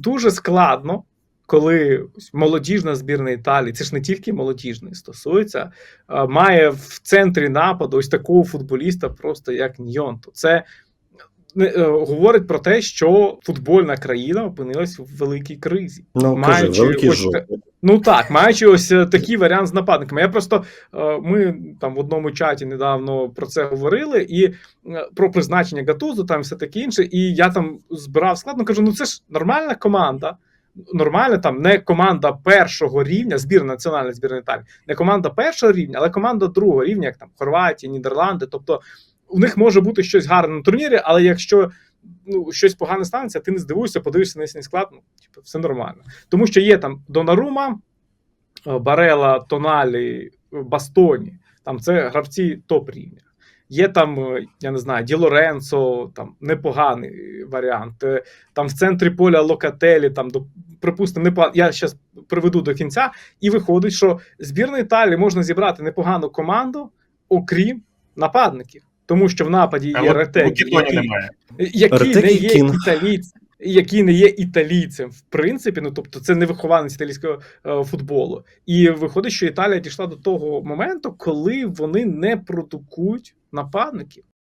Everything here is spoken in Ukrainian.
дуже складно, коли молодіжна збірна Італії, це ж не тільки молодіжний стосується, е, має в центрі нападу ось такого футболіста, просто як Ньонто. Це говорить про те, що футбольна країна опинилась в великій кризі. Ну, Маючи кажи, великий ось. Ну так, маючи ось е, такий варіант з нападниками. Я просто е, ми там в одному чаті недавно про це говорили, і е, про призначення Гатузу, там все таке інше. І я там збирав склад, ну кажу: ну це ж нормальна команда. Нормальна там не команда першого рівня, збірна національна збірна Італії, не команда першого рівня, але команда другого рівня, як там Хорватія, Нідерланди. Тобто у них може бути щось гарне на турнірі, але якщо ну, щось погане станеться, ти не здивуєшся, подивишся на їхній склад, ну, типу, все нормально. Тому що є там Донарума, е, Барела, Тоналі, Бастоні. Там це гравці топ рівня. Є там, е, я не знаю, Ді Лоренцо, там непоганий варіант. Е, Там в центрі поля Локателі, там припустимо, непогано. Я зараз приведу до кінця, і виходить, що збірна Італії можна зібрати непогану команду, окрім нападників. Тому що в нападі А є Лукітоні який, не є італійцем, який не є італійцем, в принципі, ну тобто це не вихованець італійського е, футболу. І виходить, що Італія дійшла до того моменту, коли вони не продукують нападників.